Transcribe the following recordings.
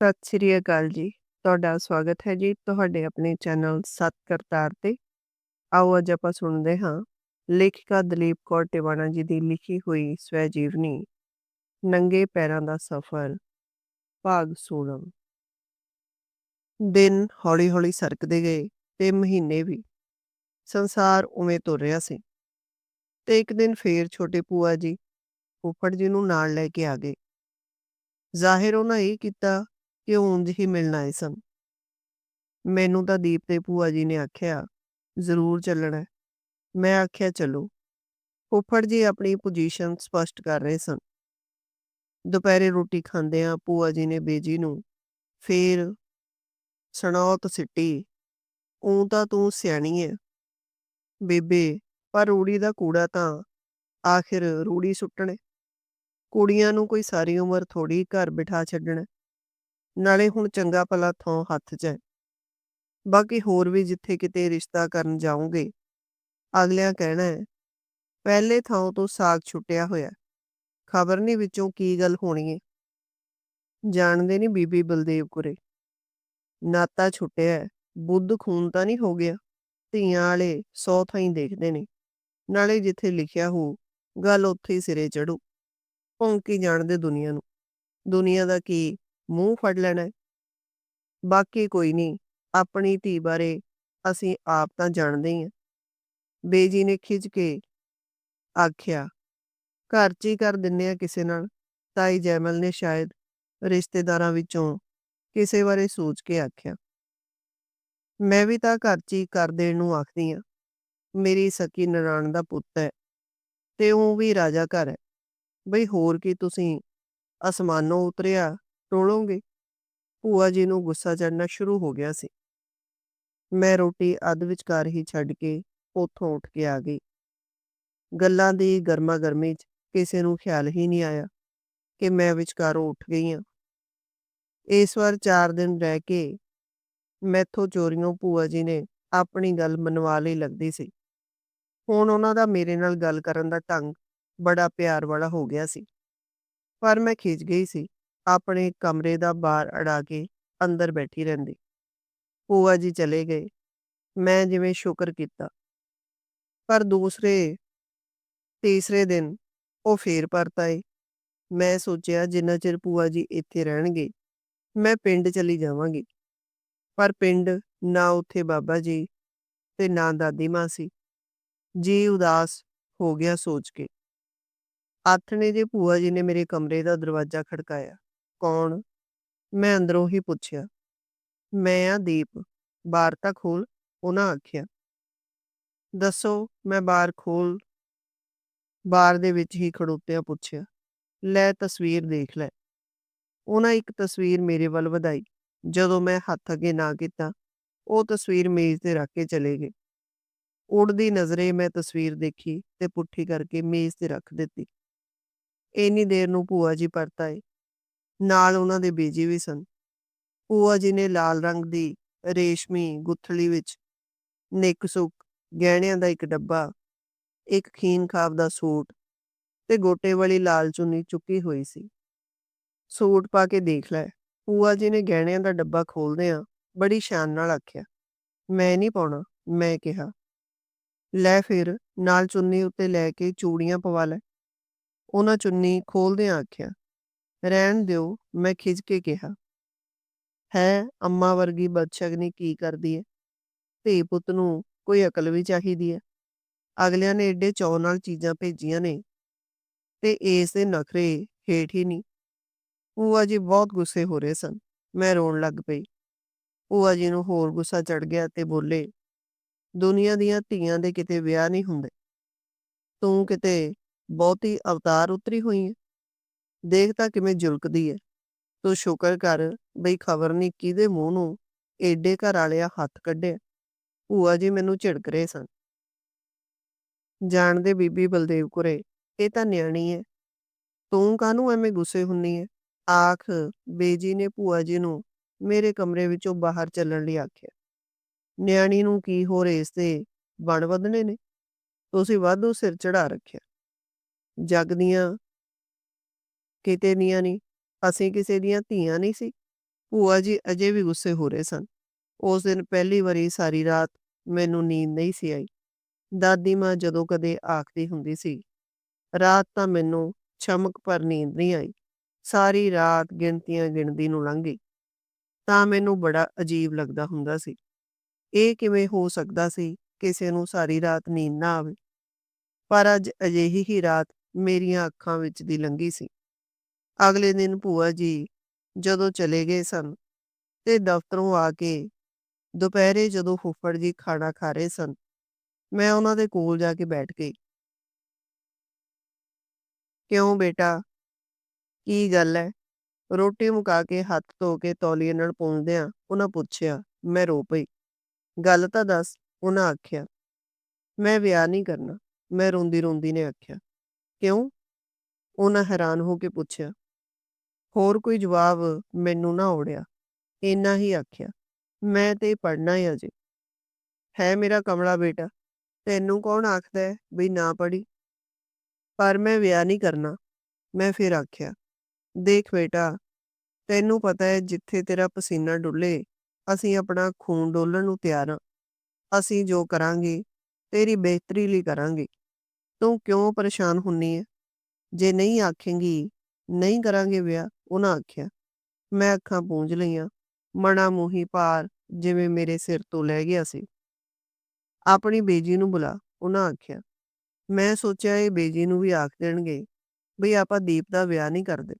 ਸਤਿ ਸ਼੍ਰੀ ਅਕਾਲ ਜੀ। ਤੁਹਾਡਾ ਸਵਾਗਤ ਹੈ ਜੀ ਤੁਹਾਡੇ ਆਪਣੇ ਚੈਨਲ ਸੱਤ ਕਰਤਾਰ ਤੇ। ਆਓ ਅੱਜ ਆਪਾਂ ਸੁਣਦੇ ਹਾਂ ਲੇਖਿਕਾ ਦਲੀਪ ਕੌਰ ਟਿਵਾਣਾ ਜੀ ਦੀ ਲਿਖੀ ਹੋਈ ਸਵੈ ਜੀਵਨੀ ਨੰਗੇ ਪੈਰਾਂ ਦਾ ਸਫ਼ਰ, ਭਾਗ 16 ਦਿਨ ਹੌਲੀ-ਹੌਲੀ ਸਰਕਦੇ ਗਏ ਤੇ ਮਹੀਨੇ ਵੀ। ਸੰਸਾਰ ਉਵੇਂ ਤੁਰ ਰਿਹਾ ਸੀ। ਤੇ ਇੱਕ ਦਿਨ ਫੇਰ ਛੋਟੇ ਭੂਆ ਜੀ ਫੁੱਫੜ ਜੀ ਨੂੰ ਨਾਲ ਲੈ ਕੇ ਆ ਗਏ। ਜ਼ਾਹਿਰ ਉਹਨਾਂ ਇਹ ਕੀਤਾ ਕਿ ਉਂਝ ਹੀ ਮਿਲਣ ਆਏ ਸਨ। ਮੈਨੂੰ ਤਾਂ ਦੀਪ ਤੇ ਭੂਆ ਜੀ ਨੇ ਆਖਿਆ, ਜ਼ਰੂਰ ਚੱਲਣਾ ਮੈਂ ਆਖਿਆ, ਚਲੋ। ਫੁੱਫੜ ਜੀ ਆਪਣੀ ਪੋਜੀਸ਼ਨ ਸਪਸ਼ਟ ਕਰ ਰਹੇ ਸਨ। ਦੁਪਹਿਰੇ ਰੋਟੀ ਖਾਂਦਿਆਂ ਭੂਆ ਜੀ ਨੇ ਬੇਜੀ ਨੂੰ ਫੇਰ ਸਣੌਤ ਸਿੱਟੀ, ਊਂ ਤਾਂ ਤੂੰ ਸਿਆਣੀ ਐ ਬੇਬੇ, ਪਰ ਰੂੜੀ ਦਾ ਕੂੜਾ ਤਾਂ ਆਖਿਰ ਰੂੜੀ ਸੁੱਟਣੇ ਕੁੜੀਆਂ ਨੂੰ ਕੋਈ ਸਾਰੀ ਉਮਰ ਥੋੜੀ ਘਰ ਬਿਠਾ ਛੱਡਣਾ ਨਾਲੇ ਹੁਣ ਚੰਗਾ ਭਲਾ ਥਾਂ ਹੱਥ 'ਚ ਹੈ। ਬਾਕੀ ਹੋਰ ਵੀ ਜਿੱਥੇ ਕਿਤੇ ਰਿਸ਼ਤਾ ਕਰਨ ਜਾਓਗੇ ਅਗਲਿਆਂ ਕਹਿਣਾ ਹੈ, ਪਹਿਲੇ ਥਾਂ ਤੋਂ ਸਾਗ ਛੁੱਟਿਆ ਹੋਇਆ ਖਬਰ ਨਹੀਂ ਵਿੱਚੋਂ ਕੀ ਗੱਲ ਹੋਣੀ ਹੈ ਜਾਣਦੇ ਨਹੀਂ ਬੀਬੀ ਬਲਦੇਵ ਕੁਰੇ। ਨਾਤਾ ਛੁੱਟਿਆ ਬੁੱਧ ਖੂਨ ਤਾਂ ਨਹੀਂ ਹੋ ਗਿਆ, ਧੀਆਂ ਵਾਲੇ ਸੌ ਥਾਂ ਹੀ ਦੇਖਦੇ ਨੇ, ਨਾਲੇ ਜਿੱਥੇ ਲਿਖਿਆ ਹੋ, ਗੱਲ ਉੱਥੇ ਹੀ ਸਿਰੇ ਚੜੂ ਭੌਂਕੀ ਜਾਣਦੇ ਦੁਨੀਆ ਨੂੰ, ਦੁਨੀਆ ਦਾ ਕੀ ਮੂੰਹ ਫੜ ਲੈਣਾ ਹੈ। ਬਾਕੀ ਕੋਈ ਨਹੀਂ, ਆਪਣੀ ਧੀ ਬਾਰੇ ਅਸੀਂ ਆਪ ਤਾਂ ਜਾਣਦੇ ਹੀ ਹਾਂ। ਬੇਜੀ ਨੇ ਖਿੱਚ ਕੇ ਆਖਿਆ, ਘਰ 'ਚ ਹੀ ਕਰ ਦਿੰਨੇ ਆ ਕਿਸੇ ਨਾਲ। ਤਾਈ ਜੈਮਲ ਨੇ ਸ਼ਾਇਦ ਰਿਸ਼ਤੇਦਾਰਾਂ ਵਿੱਚੋਂ ਕਿਸੇ ਬਾਰੇ ਸੋਚ ਕੇ ਆਖਿਆ। ਮੈਂ ਵੀ ਤਾਂ ਘਰ 'ਚ ਹੀ ਕਰ ਦੇਣ ਨੂੰ ਆਖਦੀ ਆ ਮੇਰੀ ਸਕੀ ਨਨਾਣ ਦਾ ਪੁੱਤ ਹੈ ਤੇ ਉਹ ਵੀ ਰਾਜਾ ਘਰ ਹੈ। ਬਈ ਹੋਰ ਕੀ ਤੁਸੀਂ ਅਸਮਾਨੋਂ ਉਤਰਿਆ ਟੋਲੋਂਗੇ ਭੂਆ ਜੀ ਨੂੰ ਗੁੱਸਾ ਚੜਨਾ ਸ਼ੁਰੂ ਹੋ ਗਿਆ ਸੀ। ਮੈਂ ਰੋਟੀ ਅੱਧ ਵਿਚਕਾਰ ਹੀ ਛੱਡ ਕੇ ਉੱਥੋਂ ਉੱਠ ਕੇ ਆ ਗਈ। ਗੱਲਾਂ ਦੀ ਗਰਮਾ ਗਰਮੀ 'ਚ ਕਿਸੇ ਨੂੰ ਖਿਆਲ ਹੀ ਨਹੀਂ ਆਇਆ ਕਿ ਮੈਂ ਵਿਚਕਾਰੋਂ ਉੱਠ ਗਈ ਹਾਂ। ਇਸ ਵਾਰ 4 ਦਿਨ ਰਹਿ ਕੇ ਮੈਥੋਂ ਚੋਰੀਆਂ ਭੂਆ ਜੀ ਨੇ ਆਪਣੀ ਗੱਲ ਮਨਵਾ ਲਈ ਲੱਗਦੀ ਸੀ। ਹੁਣ ਉਹਨਾਂ ਦਾ ਮੇਰੇ ਨਾਲ ਗੱਲ ਕਰਨ ਦਾ ਢੰਗ ਬੜਾ ਪਿਆਰ ਵਾਲਾ ਹੋ ਗਿਆ ਸੀ। ਪਰ ਮੈਂ ਖਿੱਚ ਗਈ ਸੀ ਆਪਣੇ ਕਮਰੇ ਦਾ ਬਾਰ ਅੜਾ ਕੇ ਅੰਦਰ ਬੈਠੀ ਰਹਿੰਦੀ। ਭੂਆ ਜੀ ਚਲੇ ਗਏ। ਮੈਂ ਜਿਵੇਂ ਸ਼ੁਕਰ ਕੀਤਾ। ਪਰ ਦੂਸਰੇ, ਤੀਸਰੇ ਦਿਨ ਉਹ ਫੇਰ ਪਰਤ ਆਏ। ਮੈਂ ਸੋਚਿਆ ਜਿੰਨਾ ਚਿਰ ਭੂਆ ਜੀ ਇੱਥੇ ਰਹਿਣਗੇ, ਮੈਂ ਪਿੰਡ ਚਲੀ ਜਾਵਾਂਗੀ। ਪਰ ਪਿੰਡ ਨਾ ਉੱਥੇ ਬਾਬਾ ਜੀ ਤੇ ਨਾ ਦਾਦੀ ਮਾਂ ਸੀ। ਜੀ ਉਦਾਸ ਹੋ ਗਿਆ ਸੋਚ ਕੇ। ਆਥਣੇ ਜੇ ਭੂਆ ਜੀ ਨੇ ਮੇਰੇ ਕਮਰੇ ਦਾ ਦਰਵਾਜ਼ਾ ਖੜਕਾਇਆ। ਕੌਣ? ਮੈਂ ਅੰਦਰੋਂ ਹੀ ਪੁੱਛਿਆ। ਮੈਂ ਆ ਦੀਪ ਬਾਰ ਤਾਂ ਖੋਲ ਉਹਨਾਂ ਆਖਿਆ। ਦੱਸੋ, ਮੈਂ ਬਾਰ ਖੋਲ ਬਾਰ ਦੇ ਵਿੱਚ ਹੀ ਖੜੋਤਿਆਂ ਪੁੱਛਿਆ। ਲੈ ਤਸਵੀਰ ਦੇਖ ਲੈ। ਉਹਨਾਂ ਇੱਕ ਤਸਵੀਰ ਮੇਰੇ ਵੱਲ ਵਧਾਈ। ਜਦੋਂ ਮੈਂ ਹੱਥ ਅੱਗੇ ਨਾ ਕੀਤਾ, ਉਹ ਤਸਵੀਰ ਮੇਜ਼ ਤੇ ਰੱਖ ਕੇ ਚਲੇ ਗਏ। ਉੜਦੀ ਨਜ਼ਰੇ ਮੈਂ ਤਸਵੀਰ ਦੇਖੀ ਤੇ ਪੁੱਠੀ ਕਰਕੇ ਮੇਜ਼ ਤੇ ਰੱਖ ਦਿੱਤੀ। ਇੰਨੀ ਦੇਰ ਨੂੰ ਭੂਆ ਜੀ ਪਰਤਾਏ ਨਾਲ ਉਹਨਾਂ ਦੇ ਬੀਜੀ ਵੀ ਸਨ। ਭੂਆ ਜੀ ਨੇ ਲਾਲ ਰੰਗ ਦੀ ਰੇਸ਼ਮੀ ਗੁੱਥਲੀ ਵਿੱਚ ਨਿੱਕ ਸੁੱਕ ਗਹਿਣਿਆਂ ਦਾ ਇੱਕ ਡੱਬਾ, ਇੱਕ ਖੀਨ ਖਾਬ ਦਾ ਸੂਟ ਤੇ ਗੋਟੇ ਵਾਲੀ ਲਾਲ ਚੁੰਨੀ ਚੁੱਕੀ ਹੋਈ ਸੀ। ਸੂਟ ਪਾ ਕੇ ਦੇਖ ਲੈ ਪੂਆ ਜੀ ਨੇ ਗਹਿਣਿਆਂ ਦਾ ਡੱਬਾ ਖੋਲਦਿਆਂ ਬੜੀ ਸ਼ਾਨ ਨਾਲ ਆਖਿਆ, ਮੈਂ ਨਹੀਂ ਪਾਉਣਾ, ਮੈਂ ਕਿਹਾ, ਲੈ ਫਿਰ, ਨਾਲ ਚੁੰਨੀ ਉੱਤੇ ਲੈ ਕੇ ਚੂੜੀਆਂ ਪਵਾ ਲੈ। ਉਹਨਾਂ ਚੁੰਨੀ ਖੋਲਦਿਆਂ ਆਖਿਆ ਰਹਿਣ ਦਿਓ, ਮੈਂ ਖਿੱਚ ਕੇ ਕਿਹਾ। ਹੈ, ਅੰਮਾ ਵਰਗੀ ਬਦਸ਼ਗਨੀ ਕੀ ਕਰਦੀ ਹੈ ਧੀ ਪੁੱਤ ਨੂੰ ਕੋਈ ਅਕਲ ਵੀ ਚਾਹੀਦੀ ਹੈ ਅਗਲਿਆਂ ਨੇ ਏਡੇ ਚੌ ਨਾਲ ਚੀਜ਼ਾਂ ਭੇਜੀਆਂ ਨੇ ਤੇ ਇਸ ਦੇ ਨਖਰੇ ਹੇਠ ਹੀ ਨਹੀਂ ਭੂਆ ਜੀ ਬਹੁਤ ਗੁੱਸੇ ਹੋ ਰਹੇ ਸਨ। ਮੈਂ ਰੋਣ ਲੱਗ ਪਈ। ਭੂਆ ਜੀ ਨੂੰ ਹੋਰ ਗੁੱਸਾ ਚੜ ਗਿਆ ਤੇ ਬੋਲੇ, ਦੁਨੀਆ ਦੀਆਂ ਧੀਆਂ ਦੇ ਕਿਤੇ ਵਿਆਹ ਨਹੀਂ ਹੁੰਦੇ। ਤੂੰ ਕਿਤੇ ਬਹੁਤੀ ਅਵਤਾਰ ਉਤਰੀ ਹੋਈ ਹੈ ਦੇਖ ਤਾਂ ਕਿਵੇਂ ਜੁਲਕਦੀ ਹੈ ਤੂੰ ਸ਼ੁਕਰ ਕਰ ਬਈ ਖਬਰ ਨਹੀਂ ਕਿਹਦੇ ਮੂੰਹ ਨੂੰ ਏਡੇ ਘਰ ਵਾਲਿਆ ਹੱਥ ਕੱਢਿਆ। ਭੂਆ ਜੀ ਮੈਨੂੰ ਝਿੜਕ ਰਹੇ ਸਨ। ਜਾਣਦੇ ਬੀਬੀ ਬਲਦੇਵ ਕੁਰੇ, ਇਹ ਤਾਂ ਨਿਆਣੀ ਹੈ ਤੂੰ ਕਾਹਨੂੰ ਐਵੇਂ ਗੁੱਸੇ ਹੁੰਨੀ ਹੈ ਆਖ, ਬੇਜੀ ਨੇ ਭੂਆ ਜੀ ਨੂੰ ਮੇਰੇ ਕਮਰੇ ਵਿੱਚੋਂ ਬਾਹਰ ਚੱਲਣ ਲਈ ਆਖਿਆ। ਨਿਆਣੀ ਨੂੰ ਕੀ ਹੋ ਰੇਸ ਤੇ ਬਣ ਵਧਣੇ ਨੇ? ਤੁਸੀਂ ਵਾਧੂ ਸਿਰ ਚੜਾ ਰੱਖਿਆ। ਜਗ ਦੀਆਂ ਕਿਤੇ ਦੀਆਂ ਨਹੀਂ ਅਸੀਂ ਕਿਸੇ ਦੀਆਂ ਧੀਆਂ ਨਹੀਂ ਸੀ ਭੂਆ ਜੀ ਅਜੇ ਵੀ ਗੁੱਸੇ ਹੋ ਰਹੇ ਸਨ। ਉਸ ਦਿਨ ਪਹਿਲੀ ਵਾਰੀ ਸਾਰੀ ਰਾਤ ਮੈਨੂੰ ਨੀਂਦ ਨਹੀਂ ਸੀ ਆਈ। ਦਾਦੀ ਮਾਂ ਜਦੋਂ ਕਦੇ ਆਖਦੀ ਹੁੰਦੀ ਸੀ, ਰਾਤ ਤਾਂ ਮੈਨੂੰ ਚਮਕ ਪਰ ਨੀਂਦ ਨਹੀਂ ਆਈ। ਸਾਰੀ ਰਾਤ ਗਿਣਤੀਆਂ ਗਿਣਦੀ ਨੂੰ ਲੰਘ ਗਈ। ਤਾਂ ਮੈਨੂੰ ਬੜਾ ਅਜੀਬ ਲੱਗਦਾ ਹੁੰਦਾ ਸੀ। ਇਹ ਕਿਵੇਂ ਹੋ ਸਕਦਾ ਸੀ ਕਿਸੇ ਨੂੰ ਸਾਰੀ ਰਾਤ ਨੀਂਦ ਨਾ ਆਵੇ। ਪਰ ਅੱਜ ਅਜਿਹੀ ਹੀ ਰਾਤ ਮੇਰੀਆਂ ਅੱਖਾਂ ਵਿੱਚ ਦੀ ਲੰਘੀ ਸੀ। ਅਗਲੇ ਦਿਨ ਭੂਆ ਜੀ ਜਦੋਂ ਚਲੇ ਗਏ ਸਨ ਤੇ ਦਫ਼ਤਰੋਂ ਆ ਕੇ ਦੁਪਹਿਰੇ ਜਦੋਂ ਫੁੱਫੜ ਜੀ ਖਾਣਾ ਖਾ ਰਹੇ ਸਨ, ਮੈਂ ਉਹਨਾਂ ਦੇ ਕੋਲ ਜਾ ਕੇ ਬੈਠ ਗਈ। ਕਿਉਂ ਬੇਟਾ? ਕੀ ਗੱਲ ਹੈ? ਰੋਟੀ ਮੁਕਾ ਕੇ ਹੱਥ ਧੋ ਕੇ ਤੌਲੀਏ ਨਾਲ ਪੂੰਝਦਿਆਂ ਉਹਨਾਂ ਪੁੱਛਿਆ। ਮੈਂ ਰੋ ਪਈ। ਗੱਲ ਤਾਂ ਦੱਸ, ਉਹਨਾਂ ਆਖਿਆ। ਮੈਂ ਵਿਆਹ ਨਹੀਂ ਕਰਨਾ, ਮੈਂ ਰੋਂਦੀ-ਰੋਂਦੀ ਨੇ ਆਖਿਆ। ਕਿਉਂ? ਉਹਨਾਂ ਹੈਰਾਨ ਹੋ ਕੇ ਪੁੱਛਿਆ। ਹੋਰ ਕੋਈ ਜਵਾਬ ਮੈਨੂੰ ਨਾ ਔੜਿਆ। ਇੰਨਾ ਹੀ ਆਖਿਆ, ਮੈਂ ਤੇ ਪੜ੍ਹਨਾ ਏ ਅਜੇ। ਹੈ ਮੇਰਾ ਕਮਲਾ ਬੇਟਾ, ਤੈਨੂੰ ਕੌਣ ਆਖਦਾ ਹੈ ਬਈ ਨਾ ਪੜ੍ਹੀ? ਪਰ ਮੈਂ ਵਿਆਹ ਨਹੀਂ ਕਰਨਾ। ਮੈਂ ਫਿਰ ਆਖਿਆ, ਦੇਖ ਬੇਟਾ, ਤੈਨੂੰ ਪਤਾ ਹੈ ਜਿੱਥੇ ਤੇਰਾ ਪਸੀਨਾ ਡੁੱਲੇ, ਅਸੀਂ ਆਪਣਾ ਖੂਨ ਡੋਲਣ ਨੂੰ ਤਿਆਰ ਹਾਂ। ਅਸੀਂ ਜੋ ਕਰਾਂਗੇ, ਤੇਰੀ ਬਿਹਤਰੀ ਲਈ ਕਰਾਂਗੇ। ਤੂੰ ਕਿਉਂ ਪਰੇਸ਼ਾਨ ਹੁੰਨੀ ਹੈ? ਜੇ ਨਹੀਂ ਆਖੇਂਗੀ, ਨਹੀਂ ਕਰਾਂਗੇ ਵਿਆਹ, ਉਹਨਾਂ ਆਖਿਆ। ਮੈਂ ਅੱਖਾਂ ਪੂੰਝ ਲਈਆਂ। ਮਣਾ ਮੂਹੀ ਭਾਰ ਜਿਵੇਂ ਮੇਰੇ ਸਿਰ ਤੋਂ ਲੈ ਗਿਆ ਸੀ। ਆਪਣੀ ਬੇਜੀ ਨੂੰ ਬੁਲਾ, ਉਹਨਾਂ ਆਖਿਆ। ਮੈਂ ਸੋਚਿਆ ਇਹ ਬੇਜੀ ਨੂੰ ਵੀ ਆਖ ਦੇਣਗੇ ਬਈ ਆਪਾਂ ਦੀਪ ਦਾ ਵਿਆਹ ਨਹੀਂ ਕਰਦੇ।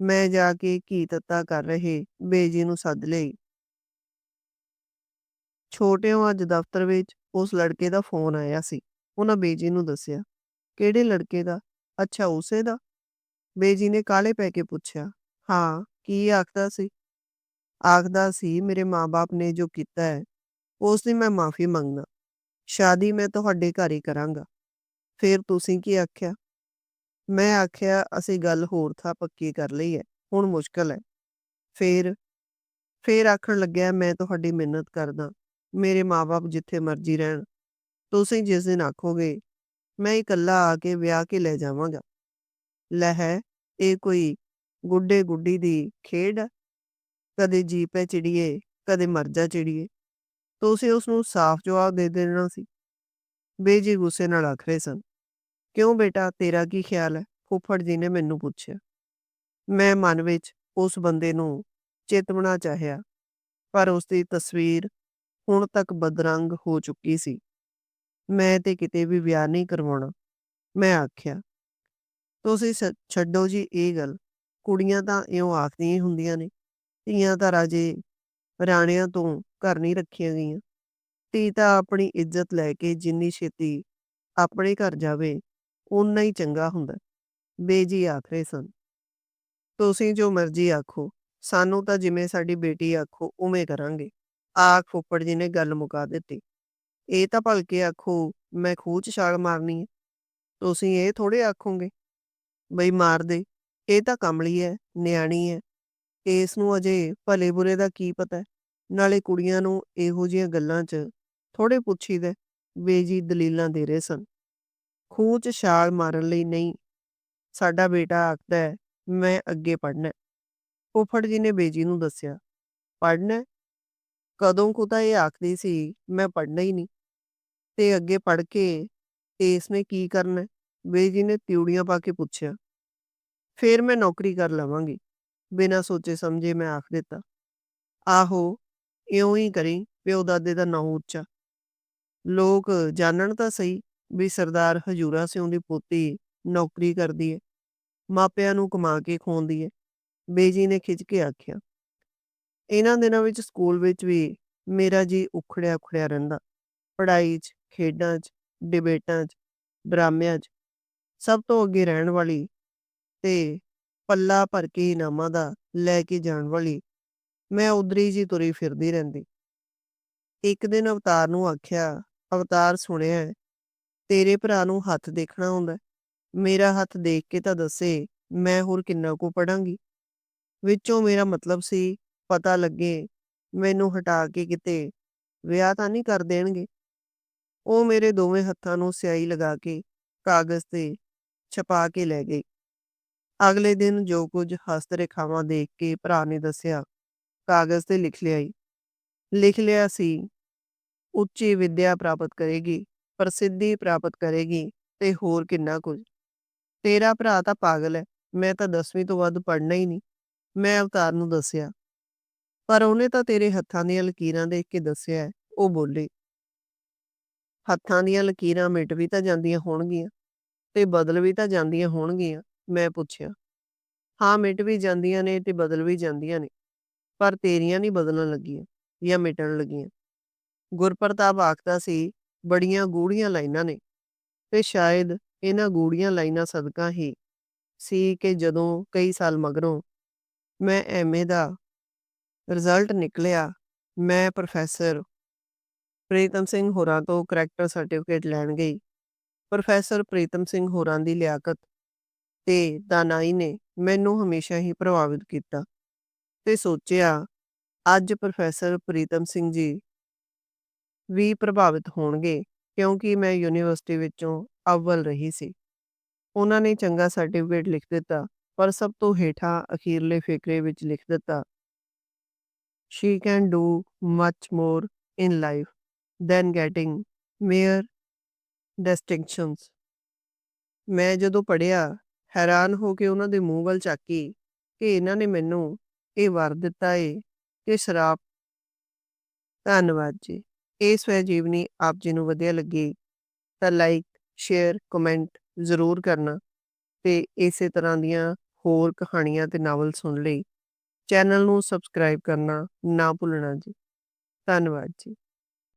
ਮੈਂ ਜਾ ਕੇ ਕੀ ਤੱਤਾ ਕਰ ਰਹੇ ਬੇਜੀ ਨੂੰ ਸੱਦ ਲਈ। ਛੋਟਿਓਂ ਅੱਜ ਦਫ਼ਤਰ ਵਿੱਚ ਉਸ ਲੜਕੇ ਦਾ ਫੋਨ ਆਇਆ ਸੀ। ਉਹਨਾਂ ਬੇਜੀ ਨੂੰ ਦੱਸਿਆ। ਕਿਹੜੇ ਲੜਕੇ ਦਾ? ਅੱਛਾ ਉਸੇ ਦਾ? ਬੇਜੀ ਨੇ ਕਾਹਲੇ ਪੈ ਕੇ ਪੁੱਛਿਆ। ਹਾਂ, ਕੀ ਆਖਦਾ ਸੀ? ਆਖਦਾ ਸੀ ਮੇਰੇ ਮਾਂ-ਬਾਪ ਨੇ ਜੋ ਕੀਤਾ ਹੈ, ਉਸ ਦੀ ਮੈਂ ਮਾਫ਼ੀ ਮੰਗਦਾ। ਸ਼ਾਦੀ ਮੈਂ ਤੁਹਾਡੇ ਘਰ ਹੀ ਕਰਾਂਗਾ। ਫਿਰ ਤੁਸੀਂ ਕੀ ਆਖਿਆ? ਮੈਂ ਆਖਿਆ ਅਸੀਂ ਗੱਲ ਹੋਰ ਥਾਂ ਪੱਕੀ ਕਰ ਲਈ ਹੈ, ਹੁਣ ਮੁਸ਼ਕਲ ਹੈ। ਫਿਰ? ਫਿਰ ਆਖਣ ਲੱਗਿਆ ਮੈਂ ਤੁਹਾਡੀ ਮਿਹਨਤ ਕਰਦਾ, ਮੇਰੇ ਮਾਂ-ਬਾਪ ਜਿੱਥੇ ਮਰਜ਼ੀ ਰਹਿਣ। ਤੁਸੀਂ ਜਿਸ ਦਿਨ ਆਖੋਗੇ, ਮੈਂ ਇਕੱਲਾ ਆ ਕੇ ਵਿਆਹ ਕੇ ਲੈ ਜਾਵਾਂਗਾ। ਲਹਿ ਇਹ ਕੋਈ ਗੁੱਡੇ-ਗੁੱਡੀ ਦੀ ਖੇਡ ਹੈ? ਕਦੇ ਜੀ ਪੈ ਚਿੜੀਏ, ਕਦੇ ਮਰ ਜਾ ਚਿੜੀਏ। ਤੁਸੀਂ ਉਸ ਨੂੰ ਸਾਫ਼ ਜਵਾਬ ਦੇ ਦੇਣਾ ਸੀ। ਬੇਜੀ ਗੁੱਸੇ ਨਾਲ ਆਖ ਰਹੇ ਸਨ। ਕਿਉਂ ਬੇਟਾ ਤੇਰਾ ਕੀ ਖਿਆਲ ਹੈ? ਫੁੱਫੜ ਜੀ ਨੇ ਮੈਨੂੰ ਪੁੱਛਿਆ। ਮੈਂ ਮਨ ਵਿੱਚ ਉਸ ਬੰਦੇ ਨੂੰ ਚੇਤਵਣਾ ਚਾਹਿਆ, ਪਰ ਉਸ ਦੀ ਤਸਵੀਰ ਹੁਣ ਤੱਕ ਬਦਰੰਗ ਹੋ ਚੁੱਕੀ ਸੀ। ਮੈਂ ਤੇ ਕਿਤੇ ਵੀ ਵਿਆਹ ਨਹੀਂ ਕਰਵਾਉਣਾ। ਮੈਂ ਆਖਿਆ। ਤੁਸੀਂ ਛੱਡੋ ਜੀ ਇਹ ਗੱਲ। ਕੁੜੀਆਂ ਤਾਂ ਇਉਂ ਆਖਦੀਆਂ ਹੀ ਹੁੰਦੀਆਂ ਨੇ। ਧੀਆਂ ਤਾਂ ਰਾਜੇ ਰਾਣਿਆਂ ਤੋਂ ਘਰ ਨਹੀਂ ਰੱਖੀਆਂ ਗਈਆਂ। ਧੀ ਤਾਂ ਆਪਣੀ ਇੱਜ਼ਤ ਲੈ ਕੇ ਜਿੰਨੀ ਛੇਤੀ ਆਪਣੇ ਘਰ ਜਾਵੇ, ਓਨਾ ਹੀ ਚੰਗਾ ਹੁੰਦਾ। ਬੇਜੀ ਆਖ ਰਹੇ ਸਨ। ਤੁਸੀਂ ਜੋ ਮਰਜ਼ੀ ਆਖੋ, ਸਾਨੂੰ ਤਾਂ ਜਿਵੇਂ ਸਾਡੀ ਬੇਟੀ ਆਖੋ ਉਵੇਂ ਕਰਾਂਗੇ। ਆਖ ਫੁੱਪੜ ਜੀ ਨੇ ਗੱਲ ਮੁਕਾ ਦਿੱਤੀ। ਇਹ ਤਾਂ ਭਲਕੇ ਆਖੋ ਮੈਂ ਖੂਹ 'ਚ ਛਾਲ ਮਾਰਨੀ ਹੈ। ਤੁਸੀਂ ਇਹ ਥੋੜ੍ਹੇ ਆਖੋਗੇ ਬਈ ਮਾਰ ਦੇ। ਇਹ ਤਾਂ ਕਮਲੀ ਹੈ, ਨਿਆਣੀ ਹੈ। ਇਸ ਨੂੰ ਅਜੇ ਭਲੇ ਬੁਰੇ ਦਾ ਕੀ ਪਤਾ। ਨਾਲੇ ਕੁੜੀਆਂ ਨੂੰ ਇਹੋ ਜਿਹੀਆਂ ਗੱਲਾਂ 'ਚ ਥੋੜ੍ਹੇ ਪੁੱਛੀਦਾ। ਬੇਜੀ ਦਲੀਲਾਂ ਦੇ ਰਹੇ ਸਨ। ਖੂਹ 'ਚ ਛਾਲ ਮਾਰਨ ਲਈ ਨਹੀਂ, ਸਾਡਾ ਬੇਟਾ ਆਖਦਾ ਹੈ ਮੈਂ ਅੱਗੇ ਪੜ੍ਹਨਾ। ਫੁੱਫੜ ਜੀ ਨੇ ਬੇਜੀ ਨੂੰ ਦੱਸਿਆ। ਪੜ੍ਹਨਾ? ਕਦੋਂ ਕੁ ਤਾਂ ਇਹ ਆਖਦੀ ਸੀ ਮੈਂ ਪੜ੍ਹਨਾ ਹੀ ਨਹੀਂ। ਤੇ ਅੱਗੇ ਪੜ੍ਹ ਕੇ ਇਸ ਨੇ ਕੀ ਕਰਨਾ? ਬੇਜੀ ਨੇ ਤਿਉੜੀਆਂ ਪਾ ਕੇ ਪੁੱਛਿਆ। ਫਿਰ ਮੈਂ ਨੌਕਰੀ ਕਰ ਲਵਾਂਗੀ। ਬਿਨਾਂ ਸੋਚੇ ਸਮਝੇ ਮੈਂ ਆਖ ਦਿੱਤਾ। ਆਹੋ, ਇਉਂ ਹੀ ਕਰੀ ਪਿਓ ਦਾਦੇ ਦਾ ਨਾਂ ਉੱਚਾ। ਲੋਕ ਜਾਣਨ ਤਾਂ ਸਹੀ ਵੀ ਸਰਦਾਰ ਹਜੂਰਾ ਸਿੰਘ ਦੀ ਪੋਤੀ ਨੌਕਰੀ ਕਰਦੀ ਹੈ, ਮਾਪਿਆਂ ਨੂੰ ਕਮਾ ਕੇ ਖਵਾਉਂਦੀ ਹੈ। ਬੇਜੀ ਨੇ ਖਿੱਚ ਕੇ ਆਖਿਆ। ਇਹਨਾਂ ਦਿਨਾਂ ਵਿੱਚ ਸਕੂਲ ਵਿੱਚ ਵੀ ਮੇਰਾ ਜੀ ਉਖੜਿਆ ਉਖੜਿਆ ਰਹਿੰਦਾ। ਪੜ੍ਹਾਈ 'ਚ, ਖੇਡਾਂ 'ਚ, ਡਿਬੇਟਾਂ 'ਚ, ਡਰਾਮਿਆਂ 'ਚ ਸਭ ਤੋਂ ਅੱਗੇ ਰਹਿਣ ਵਾਲੀ ਤੇ ਪੱਲਾ ਭਰ ਕੇ ਇਨਾਮਾਂ ਦਾ ਲੈ ਕੇ ਜਾਣ ਵਾਲੀ ਮੈਂ ਉਧਰੀ ਜੀ ਤੁਰੀ ਫਿਰਦੀ ਰਹਿੰਦੀ। ਇੱਕ ਦਿਨ ਅਵਤਾਰ ਨੂੰ ਆਖਿਆ, ਅਵਤਾਰ ਸੁਣਿਆ ਤੇਰੇ ਭਰਾ ਨੂੰ ਹੱਥ ਦੇਖਣਾ ਆਉਂਦਾ। ਮੇਰਾ ਹੱਥ ਦੇਖ ਕੇ ਤਾਂ ਦੱਸੇ ਮੈਂ ਹੋਰ ਕਿੰਨਾ ਕੁ ਪੜਾਂਗੀ ਵਿੱਚੋਂ ਮੇਰਾ ਮਤਲਬ ਸੀ ਪਤਾ ਲੱਗੇ ਮੈਨੂੰ ਹਟਾ ਕੇ ਕਿਤੇ ਵਿਆਹ ਤਾਂ ਨਹੀਂ ਕਰ ਦੇਣਗੇ। ਉਹ ਮੇਰੇ ਦੋਵੇਂ ਹੱਥਾਂ ਨੂੰ ਸਿਆਹੀ ਲਗਾ ਕੇ ਕਾਗਜ਼ ਤੇ ਛਪਾ ਕੇ ਲੈ ਗਈ। ਅਗਲੇ ਦਿਨ ਜੋ ਕੁਝ ਹਸਤ ਰੇਖਾਵਾਂ ਦੇਖ ਕੇ ਭਰਾ ਨੇ ਦੱਸਿਆ ਕਾਗਜ਼ ਤੇ ਲਿਖ ਲਿਆਈ। ਲਿਖ ਲਿਆ ਸੀ ਉੱਚੀ ਵਿੱਦਿਆ ਪ੍ਰਾਪਤ ਕਰੇਗੀ, ਪ੍ਰਸਿੱਧੀ ਪ੍ਰਾਪਤ ਕਰੇਗੀ ਤੇ ਹੋਰ ਕਿੰਨਾ ਕੁਝ। ਤੇਰਾ ਭਰਾ ਤਾਂ ਪਾਗਲ ਹੈ, ਮੈਂ ਤਾਂ 10ਵੀਂ ਤੋਂ ਵੱਧ ਪੜ੍ਹਨਾ ਹੀ ਨਹੀਂ। ਮੈਂ ਅਵਤਾਰ ਨੂੰ ਦੱਸਿਆ। ਪਰ ਉਹਨੇ ਤਾਂ ਤੇਰੇ ਹੱਥਾਂ ਦੀਆਂ ਲਕੀਰਾਂ ਦੇਖ ਕੇ ਦੱਸਿਆ ਉਹ ਬੋਲੇ ਹੱਥਾਂ ਦੀਆਂ ਲਕੀਰਾਂ ਮਿਟ ਵੀ ਤਾਂ ਜਾਂਦੀਆਂ ਹੋਣਗੀਆਂ ਤੇ ਬਦਲ ਵੀ ਤਾਂ ਜਾਂਦੀਆਂ ਹੋਣਗੀਆਂ, ਮੈਂ ਪੁੱਛਿਆ। ਹਾਂ ਮਿਟ ਵੀ ਜਾਂਦੀਆਂ ਨੇ ਤੇ ਬਦਲ ਵੀ ਜਾਂਦੀਆਂ ਨੇ, ਪਰ ਤੇਰੀਆਂ ਨਹੀਂ ਬਦਲਣ ਲੱਗੀਆਂ ਜਾਂ ਮਿਟਣ ਲੱਗੀਆਂ। ਗੁਰਪ੍ਰਤਾਪ ਆਖਦਾ ਸੀ ਬੜੀਆਂ ਗੂੜੀਆਂ ਲਾਈਨਾਂ ਨੇ ਤੇ ਸ਼ਾਇਦ ਇਹਨਾਂ ਗੂੜੀਆਂ ਲਾਈਨਾਂ ਸਦਕਾ ਹੀ ਸੀ ਕਿ ਜਦੋਂ ਕਈ ਸਾਲ ਮਗਰੋਂ ਮੈਂ ਐਮਏ ਦਾ ਰਿਜ਼ਲਟ ਨਿਕਲਿਆ ਮੈਂ ਪ੍ਰੋਫੈਸਰ ਪ੍ਰੀਤਮ ਸਿੰਘ ਹੋਰਾਂ ਤੋਂ ਕਰੈਕਟਰ ਸਰਟੀਫਿਕੇਟ ਲੈਣ ਗਈ ਪ੍ਰੋਫੈਸਰ ਪ੍ਰੀਤਮ ਸਿੰਘ ਹੋਰਾਂ ਦੀ ਲਿਆਕਤ ਤੇ ਦਾਨਾਈ ਨੇ ਮੈਨੂੰ ਹਮੇਸ਼ਾ ਹੀ ਪ੍ਰਭਾਵਿਤ ਕੀਤਾ ਤੇ ਸੋਚਿਆ, ਅੱਜ ਪ੍ਰੋਫੈਸਰ ਪ੍ਰੀਤਮ ਸਿੰਘ ਜੀ ਵੀ ਪ੍ਰਭਾਵਿਤ ਹੋਣਗੇ ਕਿਉਂਕਿ ਮੈਂ ਯੂਨੀਵਰਸਿਟੀ ਵਿੱਚੋਂ ਅਵਲ ਰਹੀ ਸੀ। ਉਹਨਾਂ ਨੇ ਚੰਗਾ ਸਰਟੀਫਿਕੇਟ ਲਿਖ ਦਿੱਤਾ, ਪਰ ਸਭ ਤੋਂ ਹੇਠਾਂ ਅਖੀਰਲੇ ਫਿਕਰੇ ਵਿੱਚ ਲਿਖ ਦਿੱਤਾ, she can do much more in life than getting mere distinctions ਮੈਂ ਜਦੋਂ ਪੜਿਆ ਹੈਰਾਨ ਹੋ ਕੇ ਉਹਨਾਂ ਦੇ ਮੂੰਹ ਵੱਲ ਝਾਕੀ ਕਿ ਇਹਨਾਂ ਨੇ ਮੈਨੂੰ ਇਹ ਵਰ ਦਿੱਤਾ ਏ ਕਿ ਸ਼ਰਾਪ ਧੰਨਵਾਦ ਜੀ। ਇਹ ਸਵੈ ਜੀਵਨੀ ਆਪ ਜੀ ਨੂੰ ਵਧੀਆ ਲੱਗੀ। ਤਾਂ ਲਾਈਕ ਸ਼ੇਅਰ ਕਮੈਂਟ ਜ਼ਰੂਰ ਕਰਨਾ ਤੇ ਇਸੇ ਤਰ੍ਹਾਂ ਦੀਆਂ ਹੋਰ ਕਹਾਣੀਆਂ ਤੇ ਨਾਵਲ ਸੁਣ ਲਈ। ਚੈਨਲ ਨੂੰ ਸਬਸਕ੍ਰਾਈਬ ਕਰਨਾ ਨਾ ਭੁੱਲਣਾ ਜੀ। ਧੰਨਵਾਦ ਜੀ।